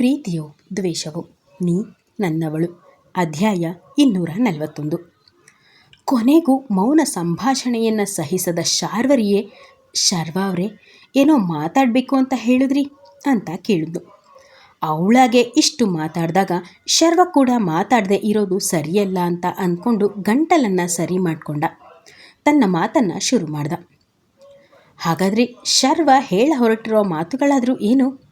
ಪ್ರೀತಿಯೋ ದ್ವೇಷವೋ ನೀ ನನ್ನವಳು. ಅಧ್ಯಾಯ ಇನ್ನೂರ ನಲವತ್ತೊಂದು. ಕೊನೆಗೂ ಮೌನ ಸಂಭಾಷಣೆಯನ್ನು ಸಹಿಸದ ಶಾರ್ವರಿಯೇ, ಶರ್ವ ಅವರೇ, ಏನೋ ಮಾತಾಡಬೇಕು ಅಂತ ಹೇಳಿದ್ರಿ ಅಂತ ಕೇಳಿದ್ದು ಅವಳಾಗೆ ಇಷ್ಟು ಮಾತಾಡಿದಾಗ ಶರ್ವ ಕೂಡ ಮಾತಾಡದೆ ಇರೋದು ಸರಿಯಲ್ಲ ಅಂತ ಅಂದ್ಕೊಂಡು ಗಂಟಲನ್ನು ಸರಿ ಮಾಡಿಕೊಂಡ. ತನ್ನ ಮಾತನ್ನು ಶುರು ಮಾಡ್ದ. ಹಾಗಾದರೆ ಶರ್ವ ಹೇಳ ಹೊರಟಿರೋ ಮಾತುಗಳಾದರೂ ಏನು?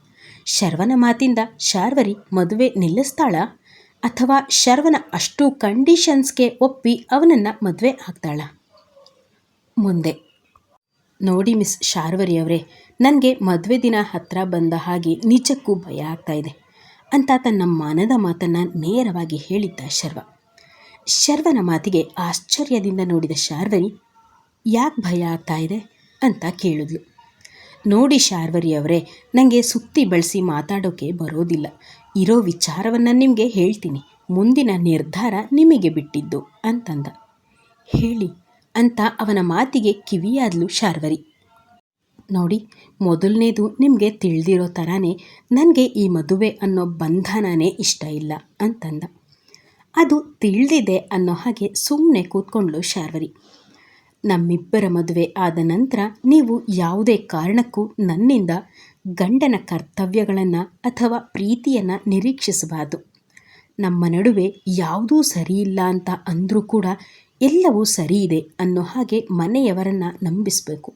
ಶರ್ವನ ಮಾತಿಂದ ಶಾರ್ವರಿ ಮದುವೆ ನಿಲ್ಲಿಸ್ತಾಳ? ಅಥವಾ ಶರ್ವನ ಅಷ್ಟು ಕಂಡೀಷನ್ಸ್ಗೆ ಒಪ್ಪಿ ಅವನನ್ನು ಮದುವೆ ಆಗ್ತಾಳ? ಮುಂದೆ. ನೋಡಿ ಮಿಸ್ ಶಾರ್ವರಿ ಅವರೇ, ನನಗೆ ಮದುವೆ ದಿನ ಹತ್ತಿರ ಬಂದ ಹಾಗೆ ನಿಜಕ್ಕೂ ಭಯ ಆಗ್ತಾ ಇದೆ ಅಂತ ತನ್ನ ಮನದ ಮಾತನ್ನು ನೇರವಾಗಿ ಹೇಳಿದ್ದ ಶರ್ವ. ಶರ್ವನ ಮಾತಿಗೆ ಆಶ್ಚರ್ಯದಿಂದ ನೋಡಿದ ಶಾರ್ವರಿ, ಯಾಕೆ ಭಯ ಆಗ್ತಾ ಇದೆ ಅಂತ ಕೇಳಿದ್ಲು. ನೋಡಿ ಶಾರ್ವರಿ ಅವರೇ ನನಗೆ ಸುತ್ತಿ ಬಳಸಿ ಮಾತಾಡೋಕ್ಕೆ ಬರೋದಿಲ್ಲ. ಇರೋ ವಿಚಾರವನ್ನು ನಿಮಗೆ ಹೇಳ್ತೀನಿ. ಮುಂದಿನ ನಿರ್ಧಾರ ನಿಮಗೆ ಬಿಟ್ಟಿದ್ದು ಅಂತಂದ. ಹೇಳಿ, ಅಂತ ಅವನ ಮಾತಿಗೆ ಕಿವಿಯಾದ್ಲು ಶಾರ್ವರಿ. ನೋಡಿ, ಮೊದಲನೇದು ನಿಮಗೆ ತಿಳಿದಿರೋ ಥರನೇ ನನಗೆ ಈ ಮದುವೆ ಅನ್ನೋ ಬಂಧನನೇ ಇಷ್ಟ ಇಲ್ಲ ಅಂತಂದ. ಅದು ತಿಳಿದಿದೆ ಅನ್ನೋ ಹಾಗೆ ಸುಮ್ಮನೆ ಕೂತ್ಕೊಂಡ್ಲು ಶಾರ್ವರಿ. ನಮ್ಮಿಬ್ಬರ ಮದುವೆ ಆದ ನಂತರ ನೀವು ಯಾವುದೇ ಕಾರಣಕ್ಕೂ ನನ್ನಿಂದ ಗಂಡನ ಕರ್ತವ್ಯಗಳನ್ನು ಅಥವಾ ಪ್ರೀತಿಯನ್ನು ನಿರೀಕ್ಷಿಸಬಾರ್ದು. ನಮ್ಮ ನಡುವೆ ಯಾವುದೂ ಸರಿಯಿಲ್ಲ ಅಂತ ಅಂದರೂ ಕೂಡ ಎಲ್ಲವೂ ಸರಿ ಇದೆ ಅನ್ನೋ ಹಾಗೆ ಮನೆಯವರನ್ನು ನಂಬಿಸಬೇಕು.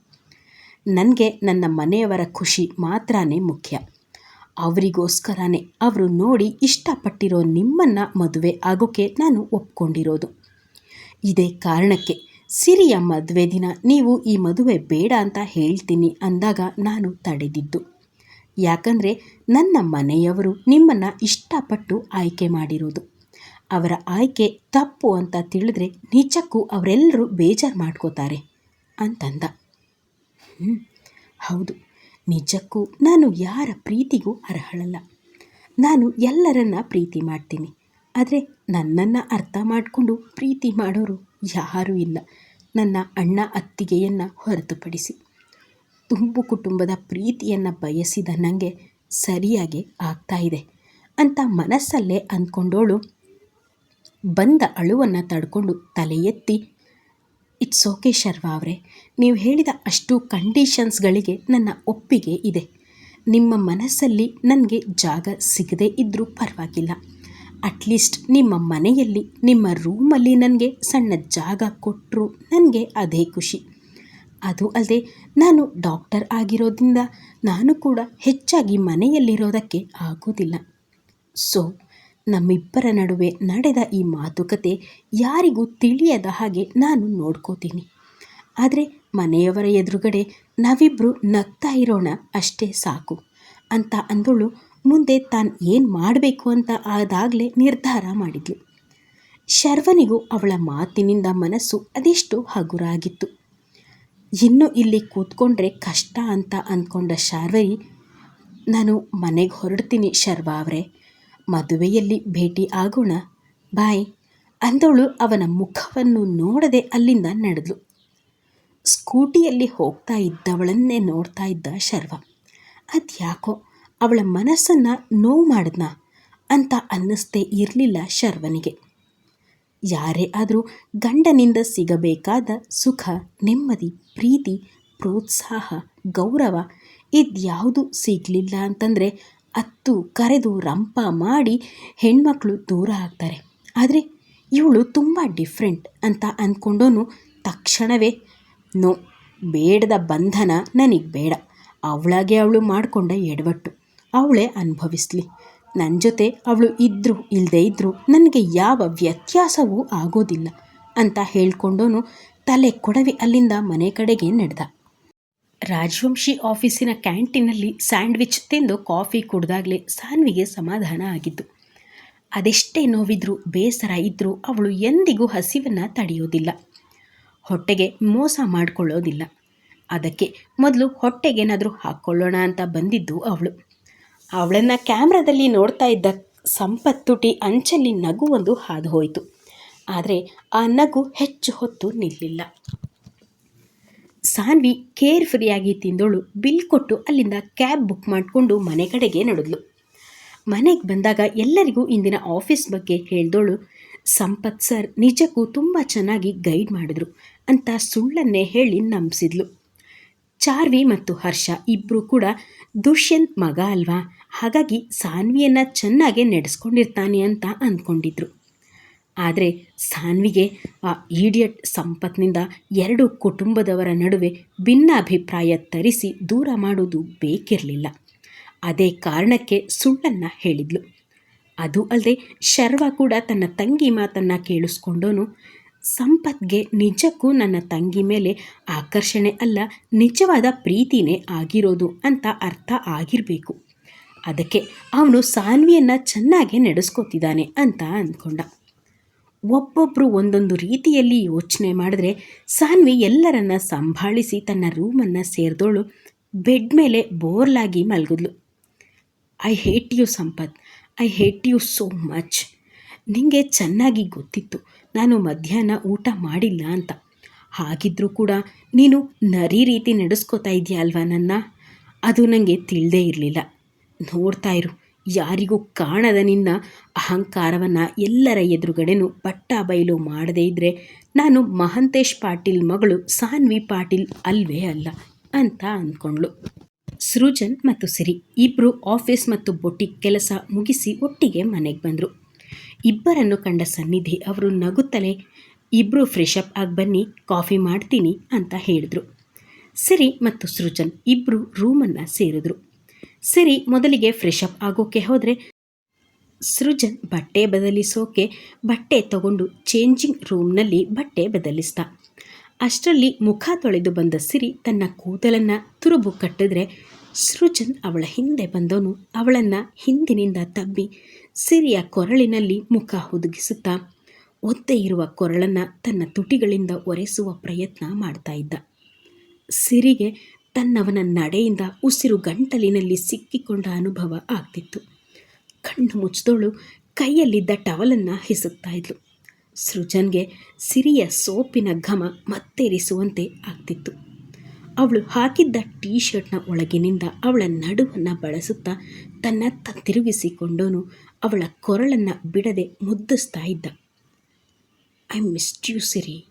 ನನಗೆ ನನ್ನ ಮನೆಯವರ ಖುಷಿ ಮಾತ್ರನೇ ಮುಖ್ಯ. ಅವರಿಗೋಸ್ಕರನೇ ಅವರು ನೋಡಿ ಇಷ್ಟಪಟ್ಟಿರೋ ನಿಮ್ಮನ್ನು ಮದುವೆ ಆಗೋಕ್ಕೆ ನಾನು ಒಪ್ಕೊಂಡಿರೋದು. ಇದೇ ಕಾರಣಕ್ಕೆ ಸಿರಿಯ ಮದುವೆ ದಿನ, ನೀವು ಈ ಮದುವೆ ಬೇಡ ಅಂತ ಹೇಳ್ತೀನಿ ಅಂದಾಗ ನಾನು ತಡೆದಿದ್ದು. ಯಾಕಂದರೆ ನನ್ನ ಮನೆಯವರು ನಿಮ್ಮನ್ನು ಇಷ್ಟಪಟ್ಟು ಆಯ್ಕೆ ಮಾಡಿರೋದು. ಅವರ ಆಯ್ಕೆ ತಪ್ಪು ಅಂತ ತಿಳಿದ್ರೆ ನಿಜಕ್ಕೂ ಅವರೆಲ್ಲರೂ ಬೇಜಾರು ಮಾಡ್ಕೋತಾರೆ ಅಂತಂದ. ಹೌದು. ನಿಜಕ್ಕೂ ನಾನು ಯಾರ ಪ್ರೀತಿಗೂ ಅರ್ಹಳಲ್ಲ. ನಾನು ಎಲ್ಲರನ್ನ ಪ್ರೀತಿ ಮಾಡ್ತೀನಿ. ಆದರೆ ನನ್ನನ್ನು ಅರ್ಥ ಮಾಡಿಕೊಂಡು ಪ್ರೀತಿ ಮಾಡೋರು ಯಾರೂ ಇಲ್ಲ. ನನ್ನ ಅಣ್ಣ ಅತ್ತಿಗೆಯನ್ನು ಹೊರತುಪಡಿಸಿ. ತುಂಬು ಕುಟುಂಬದ ಪ್ರೀತಿಯನ್ನು ಬಯಸಿದ ನನಗೆ ಸರಿಯಾಗಿ ಆಗ್ತಾ ಇದೆ ಅಂತ ಮನಸ್ಸಲ್ಲೇ ಅಂದ್ಕೊಂಡೋಳು ಬಂದ ಅಳುವನ್ನು ತಡ್ಕೊಂಡು ತಲೆ ಎತ್ತಿ ಇಟ್ಸ್ ಓಕೆ ಶರ್ವಾ ಅವರೇ. ನೀವು ಹೇಳಿದ ಅಷ್ಟು ಕಂಡೀಷನ್ಸ್ಗಳಿಗೆ ನನ್ನ ಒಪ್ಪಿಗೆ ಇದೆ. ನಿಮ್ಮ ಮನಸ್ಸಲ್ಲಿ ನನಗೆ ಜಾಗ ಸಿಗದೇ ಇದ್ದರೂ ಪರವಾಗಿಲ್ಲ. ಅಟ್ಲೀಸ್ಟ್ ನಿಮ್ಮ ಮನೆಯಲ್ಲಿ, ನಿಮ್ಮ ರೂಮಲ್ಲಿ ನನಗೆ ಸಣ್ಣ ಜಾಗ ಕೊಟ್ಟರು ನನಗೆ ಅದೇ ಖುಷಿ. ಅದು ಅಲ್ಲದೆ ನಾನು ಡಾಕ್ಟರ್ ಆಗಿರೋದ್ರಿಂದ ನಾನು ಕೂಡ ಹೆಚ್ಚಾಗಿ ಮನೆಯಲ್ಲಿರೋದಕ್ಕೆ ಆಗೋದಿಲ್ಲ. ಸೊ ನಮ್ಮಿಬ್ಬರ ನಡುವೆ ನಡೆದ ಈ ಮಾತುಕತೆ ಯಾರಿಗೂ ತಿಳಿಯದ ಹಾಗೆ ನಾನು ನೋಡ್ಕೋತೀನಿ. ಆದರೆ ಮನೆಯವರ ಎದುರುಗಡೆ ನಾವಿಬ್ಬರು ನಗ್ತಾ ಇರೋಣ ಅಷ್ಟೇ ಸಾಕು. ಅಂತ ಅಂದಳು ಮುಂದೆ ತಾನು ಏನು ಮಾಡಬೇಕು ಅಂತ ಆದಾಗಲೇ ನಿರ್ಧಾರ ಮಾಡಿದ್ಲು. ಶರ್ವನಿಗೂ ಅವಳ ಮಾತಿನಿಂದ ಮನಸ್ಸು ಅದೆಷ್ಟು ಹಗುರಾಗಿತ್ತು. ಇನ್ನು ಇಲ್ಲಿ ಕೂತ್ಕೊಂಡ್ರೆ ಕಷ್ಟ ಅಂತ ಅಂದ್ಕೊಂಡ ಶಾರ್ವರಿ, ನಾನು ಮನೆಗೆ ಹೊರಡ್ತೀನಿ ಶರ್ವ ಅವರೇ. ಮದುವೆಯಲ್ಲಿ ಭೇಟಿ ಆಗೋಣ. ಬಾಯ್. ಅಂದವಳು ಅವನ ಮುಖವನ್ನು ನೋಡದೆ ಅಲ್ಲಿಂದ ನಡೆದ್ಲು. ಸ್ಕೂಟಿಯಲ್ಲಿ ಹೋಗ್ತಾ ಇದ್ದವಳನ್ನೇ ನೋಡ್ತಾ ಇದ್ದ ಶರ್ವ. ಅದ್ಯಾಕೋ ಅವಳ ಮನಸ್ಸನ್ನು ನೋವು ಮಾಡಿದ್ನ ಅಂತ ಅನ್ನಿಸ್ತೇ ಇರಲಿಲ್ಲ ಶರ್ವನಿಗೆ. ಯಾರೇ ಆದರೂ ಗಂಡನಿಂದ ಸಿಗಬೇಕಾದ ಸುಖ, ನೆಮ್ಮದಿ, ಪ್ರೀತಿ, ಪ್ರೋತ್ಸಾಹ, ಗೌರವ ಇದ್ಯಾವುದು ಸಿಗಲಿಲ್ಲ ಅಂತಂದರೆ ಅತ್ತು ಕರೆದು ರಂಪ ಮಾಡಿ ಹೆಣ್ಮಕ್ಳು ದೂರ ಆಗ್ತಾರೆ. ಆದರೆ ಇವಳು ತುಂಬ ಡಿಫ್ರೆಂಟ್ ಅಂತ ಅಂದ್ಕೊಂಡೋನು ತಕ್ಷಣವೇ, ನೋ, ಬೇಡದ ಬಂಧನ ನನಗೆ ಬೇಡ. ಅವಳಾಗೆ ಅವಳು ಮಾಡಿಕೊಂಡ ಎಡವಟ್ಟು. ಅವಳೇ ಅನುಭವಿಸ್ಲಿ. ನನ್ನ ಜೊತೆ ಅವಳು ಇದ್ದರೂ ಇಲ್ಲದೆ ಇದ್ದರೂ ನನಗೆ ಯಾವ ವ್ಯತ್ಯಾಸವೂ ಆಗೋದಿಲ್ಲ ಅಂತ ಹೇಳ್ಕೊಂಡೋನು ತಲೆ ಕೊಡವಿ ಅಲ್ಲಿಂದ ಮನೆ ಕಡೆಗೆ ನಡೆದ. ರಾಜವಂಶಿ ಆಫೀಸಿನ ಕ್ಯಾಂಟೀನಲ್ಲಿ ಸ್ಯಾಂಡ್ವಿಚ್ ತಿಂದು ಕಾಫಿ ಕುಡ್ದಾಗಲೇ ಸಾನ್ವಿಗೆ ಸಮಾಧಾನ ಆಗಿದ್ದು ಅದೆಷ್ಟೇ ನೋವಿದ್ರೂ ಬೇಸರ ಇದ್ದರೂ ಅವಳು ಎಂದಿಗೂ ಹಸಿವನ್ನು ತಡೆಯೋದಿಲ್ಲ. ಹೊಟ್ಟೆಗೆ ಮೋಸ ಮಾಡಿಕೊಳ್ಳೋದಿಲ್ಲ. ಅದಕ್ಕೆ ಮೊದಲು ಹೊಟ್ಟೆಗೇನಾದರೂ ಹಾಕ್ಕೊಳ್ಳೋಣ ಅಂತ ಬಂದಿದ್ದು ಅವಳು. ಅವಳನ್ನು ಕ್ಯಾಮ್ರಾದಲ್ಲಿ ನೋಡ್ತಾ ಇದ್ದ ಸಂಪತ್ತುಟಿ ಅಂಚಲ್ಲಿ ನಗು ಒಂದು ಹಾದು ಹೋಯಿತು ಆದರೆ ಆ ನಗು ಹೆಚ್ಚು ಹೊತ್ತು ನಿಲ್ಲಿಲ್ಲ. ಸಾನ್ವಿ ಕೇರ್ ಫ್ರೀಯಾಗಿ ತಿಂದೋಳು ಬಿಲ್ ಕೊಟ್ಟು ಅಲ್ಲಿಂದ ಕ್ಯಾಬ್ ಬುಕ್ ಮಾಡಿಕೊಂಡು ಮನೆ ಕಡೆಗೆ ನಡೆದ್ಲು. ಮನೆಗೆ ಬಂದಾಗ ಎಲ್ಲರಿಗೂ ಇಂದಿನ ಆಫೀಸ್ ಬಗ್ಗೆ ಹೇಳ್ದೋಳು, ಸಂಪತ್ ಸರ್, ನಿಜಕ್ಕೂ ತುಂಬ ಚೆನ್ನಾಗಿ ಗೈಡ್ ಮಾಡಿದ್ರು ಅಂತ ಸುಳ್ಳನ್ನೇ ಹೇಳಿ ನಂಬಿಸಿದ್ಲು. ಚಾರ್ವಿ ಮತ್ತು ಹರ್ಷ ಇಬ್ಬರು ಕೂಡ ದುಷ್ಯಂತ್ ಮಗ ಅಲ್ವಾ? ಹಾಗಾಗಿ ಸಾನ್ವಿಯನ್ನು ಚೆನ್ನಾಗೆ ನಡೆಸ್ಕೊಂಡಿರ್ತಾನೆ ಅಂತ ಅಂದ್ಕೊಂಡಿದ್ರು. ಆದರೆ ಸಾನ್ವಿಗೆ ಆ ಈಡಿಯಟ್ ಸಂಪತ್ನಿಂದ ಎರಡು ಕುಟುಂಬದವರ ನಡುವೆ ಭಿನ್ನಾಭಿಪ್ರಾಯ ತರಿಸಿ ದೂರ ಮಾಡೋದು ಬೇಕಿರಲಿಲ್ಲ. ಅದೇ ಕಾರಣಕ್ಕೆ ಸುಳ್ಳನ್ನು ಹೇಳಿದ್ಲು. ಅದು ಅಲ್ಲದೆ ಶರ್ವ ಕೂಡ ತನ್ನ ತಂಗಿ ಮಾತನ್ನು ಕೇಳಿಸ್ಕೊಂಡೋನು ಸಂಪತ್ಗೆ ನಿಜಕ್ಕೂ ನನ್ನ ತಂಗಿ ಮೇಲೆ ಆಕರ್ಷಣೆ ಅಲ್ಲ, ನಿಜವಾದ ಪ್ರೀತಿನೇ ಆಗಿರೋದು ಅಂತ ಅರ್ಥ ಆಗಿರಬೇಕು. ಅದಕ್ಕೆ ಅವನು ಸಾನ್ವಿಯನ್ನು ಚೆನ್ನಾಗಿ ನಡೆಸ್ಕೋತಿದ್ದಾನೆ ಅಂತ ಅಂದ್ಕೊಂಡ. ಒಬ್ಬೊಬ್ಬರು ಒಂದೊಂದು ರೀತಿಯಲ್ಲಿ ಯೋಚನೆ ಮಾಡಿದ್ರೆ ಸಾನ್ವಿ ಎಲ್ಲರನ್ನ ಸಂಭಾಳಿಸಿ ತನ್ನ ರೂಮನ್ನು ಸೇರಿದೋಳು, ಬೆಡ್ ಮೇಲೆ ಬೋರ್ಲಾಗಿ ಮಲಗಿದ್ಲು. I hate you Sampath. I hate you so much ನಿಮಗೆ ಚೆನ್ನಾಗಿ ಗೊತ್ತಿತ್ತು. ನಾನು ಮಧ್ಯಾಹ್ನ ಊಟ ಮಾಡಿಲ್ಲ ಅಂತ. ಹಾಗಿದ್ರೂ ಕೂಡ ನೀನು ನರಿ ರೀತಿ ನಡೆಸ್ಕೋತಾ ಇದೆಯಾ ಅಲ್ವಾ ನನ್ನ? ಅದು ನನಗೆ ತಿಳಿದೇ ಇರಲಿಲ್ಲ. ನೋಡ್ತಾ ಇರು, ಯಾರಿಗೂ ಕಾಣದ ನಿನ್ನ ಅಹಂಕಾರವನ್ನು ಎಲ್ಲರ ಎದುರುಗಡೆನೂ ಪಟ್ಟ ಬಯಲು ಮಾಡದೇ ಇದ್ದರೆ ನಾನು ಮಹಂತೇಶ್ ಪಾಟೀಲ್ ಮಗಳು ಸಾನ್ವಿ ಪಾಟೀಲ್ ಅಲ್ವೇ ಅಲ್ಲ ಅಂತ ಅಂದ್ಕೊಂಡ್ಳು. ಸೃಜನ್ ಮತ್ತು ಸಿರಿ ಇಬ್ಬರು ಆಫೀಸ್ ಮತ್ತು ಬೊಟ್ಟಿ ಕೆಲಸ ಮುಗಿಸಿ ಒಟ್ಟಿಗೆ ಮನೆಗೆ ಬಂದರು. ಇಬ್ಬರನ್ನು ಕಂಡ ಸನ್ನಿಧಿ ಅವರು ನಗುತ್ತಲೇ ಇಬ್ಬರು ಫ್ರೆಶಪ್ ಆಗಿ ಬನ್ನಿ, ಕಾಫಿ ಮಾಡ್ತೀನಿ ಅಂತ ಹೇಳಿದ್ರು. ಸಿರಿ ಮತ್ತು ಸೃಜನ್ ಇಬ್ಬರು ರೂಮನ್ನು ಸೇರಿದ್ರು. ಸಿರಿ ಮೊದಲಿಗೆ ಫ್ರೆಶಪ್ ಆಗೋಕ್ಕೆ ಹೋದರೆ, ಸೃಜನ್ ಬಟ್ಟೆ ಬದಲಿಸೋಕೆ ಬಟ್ಟೆ ತಗೊಂಡು ಚೇಂಜಿಂಗ್ ರೂಮ್ನಲ್ಲಿ ಬಟ್ಟೆ ಬದಲಿಸ್ದ. ಅಷ್ಟರಲ್ಲಿ ಮುಖ ತೊಳೆದು ಬಂದ ಸಿರಿ ತನ್ನ ಕೂದಲನ್ನು ತುರುಬು ಕಟ್ಟಿದ್ರೆ, ಸೃಜನ್ ಅವಳ ಹಿಂದೆ ಬಂದವನು ಅವಳನ್ನು ಹಿಂದಿನಿಂದ ತಬ್ಬಿ ಸಿರಿಯ ಕೊರಳಿನಲ್ಲಿ ಮುಖ ಹುದುಗಿಸುತ್ತಾ ಒದ್ದೆ ಇರುವ ಕೊರಳನ್ನು ತನ್ನ ತುಟಿಗಳಿಂದ ಒರೆಸುವ ಪ್ರಯತ್ನ ಮಾಡ್ತಾ ಇದ್ದ. ಸಿರಿಗೆ ತನ್ನವನ ನಡೆಯಿಂದ ಉಸಿರು ಗಂಟಲಿನಲ್ಲಿ ಸಿಕ್ಕಿಕೊಂಡ ಅನುಭವ ಆಗ್ತಿತ್ತು. ಕಣ್ಣು ಮುಚ್ಚಿದೋಳು ಕೈಯಲ್ಲಿದ್ದ ಟವಲನ್ನು ಹಿಸುತ್ತಾ ಇದ್ಲು. ಸೃಜನ್ಗೆ ಸಿರಿಯ ಸೋಪಿನ ಘಮ ಮತ್ತೇರಿಸುವಂತೆ ಆಗ್ತಿತ್ತು. ಅವಳು ಹಾಕಿದ್ದ ಟೀ ಶರ್ಟ್ನ ಒಳಗಿನಿಂದ ಅವಳ ನಡುವನ್ನು ಬಳಸುತ್ತಾ ತನ್ನತ್ತ ತಿರುಗಿಸಿಕೊಂಡೋನು ಅವಳ ಕೊರಳನ್ನು ಬಿಡದೆ ಮುದ್ದಿಸ್ತಾ ಇದ್ದ. ಐ ಮಿಸ್ಟ್ ಯು, ಸಿರಿ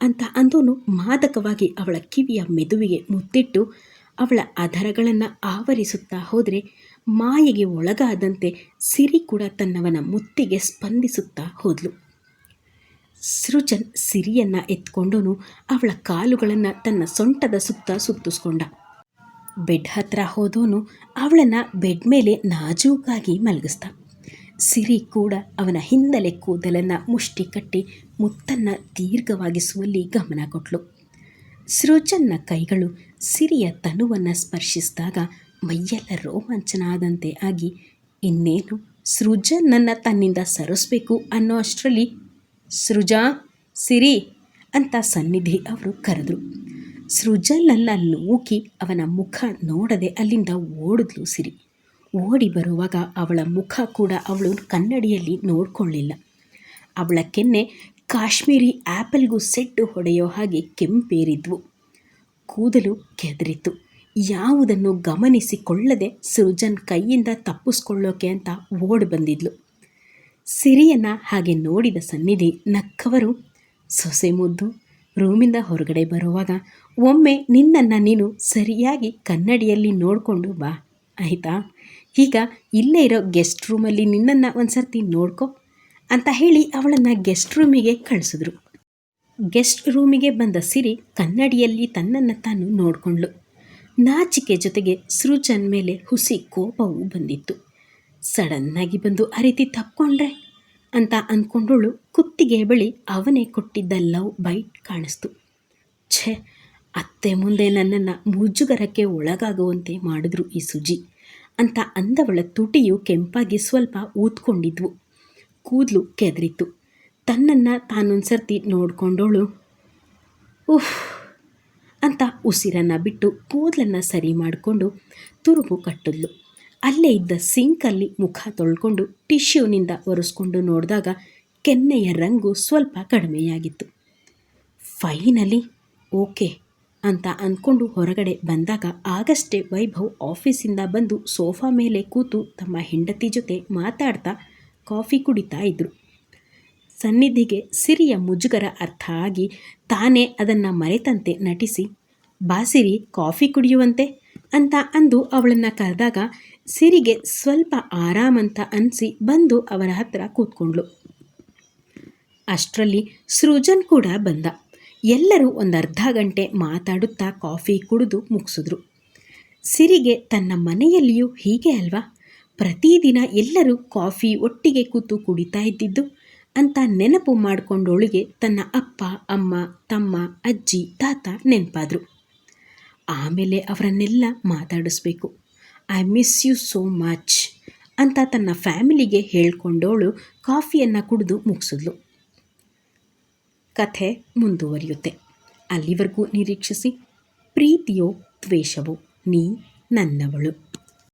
ಅಂತ ಅಂದೋನು ಮಾದಕವಾಗಿ ಅವಳ ಕಿವಿಯ ಮೆದುವಿಗೆ ಮುತ್ತಿಟ್ಟು ಅವಳ ಅಧರಗಳನ್ನು ಆವರಿಸುತ್ತಾ ಹೋದರೆ ಮಾಯೆಗೆ ಒಳಗಾದಂತೆ ಸಿರಿ ಕೂಡ ತನ್ನವನ ಮುತ್ತಿಗೆ ಸ್ಪಂದಿಸುತ್ತಾ ಹೋದ್ಲು. ಸೃಜನ್ ಸಿರಿಯನ್ನು ಎತ್ಕೊಂಡೋನು ಅವಳ ಕಾಲುಗಳನ್ನು ತನ್ನ ಸೊಂಟದ ಸುತ್ತ ಸುತ್ತಿಸ್ಕೊಂಡ. ಬೆಡ್ ಹತ್ರ ಹೋದೋನು ಅವಳನ್ನು ಬೆಡ್ ಮೇಲೆ ನಾಜೂಕಾಗಿ ಮಲಗಿಸ್ದ. ಸಿರಿ ಕೂಡ ಅವನ ಹಿನ್ನೆಲೆ ಕೂದಲನ್ನು ಮುಷ್ಟಿ ಕಟ್ಟಿ ಮುತ್ತನ್ನು ದೀರ್ಘವಾಗಿಸುವಲ್ಲಿ ಗಮನ ಕೊಟ್ಲು. ಸೃಜನ್ನ ಕೈಗಳು ಸಿರಿಯ ತನುವನ್ನು ಸ್ಪರ್ಶಿಸಿದಾಗ ಮೈಯೆಲ್ಲ ರೋಮಾಂಚನ ಆದಂತೆ ಆಗಿ, ಇನ್ನೇನು ಸೃಜನ್ನನ್ನು ತನ್ನಿಂದ ಸರಿಸ್ಬೇಕು ಅನ್ನೋ ಅಷ್ಟರಲ್ಲಿ, ಸೃಜಾ, ಸಿರಿ ಅಂತ ಸನ್ನಿಧಿ ಅವರು ಕರೆದ್ರು. ಸೃಜನನ್ನ ನೂಕಿ ಅವನ ಮುಖ ನೋಡದೆ ಅಲ್ಲಿಂದ ಓಡಿದ್ಲು ಸಿರಿ. ಓಡಿ ಬರುವಾಗ ಅವಳ ಮುಖ ಕೂಡ ಅವಳು ಕನ್ನಡಿಯಲ್ಲಿ ನೋಡಿಕೊಳ್ಳಿಲ್ಲ. ಅವಳ ಕೆನ್ನೆ ಕಾಶ್ಮೀರಿ ಆ್ಯಪಲ್ಗೂ ಸೆಟ್ಟು ಹೊಡೆಯೋ ಹಾಗೆ ಕೆಂಪೇರಿದ್ವು. ಕೂದಲು ಕೆದರಿತು ಯಾವುದನ್ನು ಗಮನಿಸಿಕೊಳ್ಳದೆ ಸೃಜನ್ ಕೈಯಿಂದ ತಪ್ಪಿಸ್ಕೊಳ್ಳೋಕೆ ಅಂತ ಓಡಿ ಬಂದಿದ್ಲು. ಸಿರಿಯನ್ನು ಹಾಗೆ ನೋಡಿದ ಸನ್ನಿಧಿ ನಕ್ಕವರು, ಸೊಸೆ ಮುದ್ದು, ರೂಮಿಂದ ಹೊರಗಡೆ ಬರುವಾಗ, ಒಮ್ಮೆ ನಿನ್ನನ್ನು ನೀನು ಸರಿಯಾಗಿ ಕನ್ನಡಿಯಲ್ಲಿ ನೋಡಿಕೊಂಡು ಬಾ, ಆಯಿತಾ? ಈಗ ಇಲ್ಲೇ ಇರೋ ಗೆಸ್ಟ್ ರೂಮಲ್ಲಿ ನಿನ್ನನ್ನು ಒಂದು ಸರ್ತಿ ನೋಡ್ಕೊ ಅಂತ ಹೇಳಿ ಅವಳನ್ನು ಗೆಸ್ಟ್ ರೂಮಿಗೆ ಕಳಿಸಿದ್ರು. ಗೆಸ್ಟ್ ರೂಮಿಗೆ ಬಂದ ಸಿರಿ ಕನ್ನಡಿಯಲ್ಲಿ ತನ್ನನ್ನು ತಾನು ನೋಡಿಕೊಂಡ್ಳು. ನಾಚಿಕೆ ಜೊತೆಗೆ ಸೃಜನ್ ಮೇಲೆ ಹುಸಿ ಕೋಪವೂ ಬಂದಿತ್ತು. ಸಡನ್ನಾಗಿ ಬಂದು ಅರಿತಿ ರೀತಿ ತಪ್ಕೊಂಡ್ರೆ ಅಂತ ಅಂದ್ಕೊಂಡವಳು ಕುತ್ತಿಗೆ ಬಳಿ ಅವನೇ ಕೊಟ್ಟಿದ್ದ ಲವ್ ಬೈಟ್ ಕಾಣಿಸ್ತು. ಛೇ, ಅತ್ತೆ ಮುಂದೆ ನನ್ನನ್ನು ಮುಜುಗರಕ್ಕೆ ಒಳಗಾಗುವಂತೆ ಮಾಡಿದ್ರು ಈ ಸುಜಿ. ಅಂತ ಅಂದವಳ ತುಟಿಯು ಕೆಂಪಾಗಿ ಸ್ವಲ್ಪ ಊದ್ಕೊಂಡಿದ್ವು. ಕೂದಲು ಕೆದರಿತು ತನ್ನನ್ನು ತಾನೊಂದು ಸರ್ತಿ ನೋಡಿಕೊಂಡವಳು ಉಫ್ ಅಂತ ಉಸಿರನ್ನು ಬಿಟ್ಟು ಕೂದಲನ್ನು ಸರಿ ಮಾಡಿಕೊಂಡು ತುರುಗು ಕಟ್ಟಿದ್ಲು. ಅಲ್ಲೇ ಇದ್ದ ಸಿಂಕಲ್ಲಿ ಮುಖ ತೊಳ್ಕೊಂಡು ಟಿಶ್ಯೂನಿಂದ ಒರೆಸ್ಕೊಂಡು ನೋಡಿದಾಗ ಕೆನ್ನೆಯ ರಂಗು ಸ್ವಲ್ಪ ಕಡಿಮೆಯಾಗಿತ್ತು. Finally, okay. ಅಂತ ಅಂದ್ಕೊಂಡು ಹೊರಗಡೆ ಬಂದಾಗ ಆಗಷ್ಟೇ ವೈಭವ್ ಆಫೀಸಿಂದ ಬಂದು ಸೋಫಾ ಮೇಲೆ ಕೂತು ತಮ್ಮ ಹೆಂಡತಿ ಜೊತೆ ಮಾತಾಡ್ತಾ ಕಾಫಿ ಕುಡಿತಾ ಇದ್ರು. ಸನ್ನಿಧಿಗೆ ಸಿರಿಯ ಮುಜುಗರ ಅರ್ಥ ಆಗಿ ತಾನೇ ಅದನ್ನು ಮರೆತಂತೆ ನಟಿಸಿ ಬಾಸಿರಿ ಕಾಫಿ ಕುಡಿಯುವಂತೆ ಅಂತ ಅಂದು ಅವಳನ್ನು ಕರೆದಾಗ ಸಿರಿಗೆ ಸ್ವಲ್ಪ ಆರಾಮಂತ ಅನಿಸಿ ಬಂದು ಅವರ ಹತ್ರ ಕೂತ್ಕೊಂಡ್ಳು. ಅಷ್ಟರಲ್ಲಿ ಸೃಜನ್ ಕೂಡ ಬಂದ. ಎಲ್ಲರೂ ಒಂದು ಅರ್ಧ ಗಂಟೆ ಮಾತಾಡುತ್ತಾ ಕಾಫಿ ಕುಡಿದು ಮುಗಿಸಿದ್ರು. ಸಿರಿಗೆ ತನ್ನ ಮನೆಯಲ್ಲಿಯೂ ಹೀಗೆ ಅಲ್ವಾ? ಪ್ರತಿದಿನ ಎಲ್ಲರೂ ಕಾಫಿ ಒಟ್ಟಿಗೆ ಕೂತು ಕುಡಿತಾ ಇದ್ದಿದ್ದು ಅಂತ ನೆನಪು ಮಾಡಿಕೊಂಡೊಳಗೆ ತನ್ನ ಅಪ್ಪ, ಅಮ್ಮ, ತಮ್ಮ, ಅಜ್ಜಿ, ತಾತ ನೆನಪಾದರು. ಆಮೇಲೆ ಅವರನ್ನೆಲ್ಲ ಮಾತಾಡಿಸ್ಬೇಕು. I miss you so much ಅಂತ ತನ್ನ ಫ್ಯಾಮಿಲಿಗೆ ಹೇಳ್ಕೊಂಡವಳು ಕಾಫಿಯನ್ನು ಕುಡಿದು ಮುಗಿಸಿದ್ಲು. ಕಥೆ ಮುಂದುವರಿಯುತ್ತೆ. ಅಲ್ಲಿವರೆಗೂ ನಿರೀಕ್ಷಿಸಿ ಪ್ರೀತಿಯೋ ದ್ವೇಷವೋ ನೀ ನನ್ನವಳು.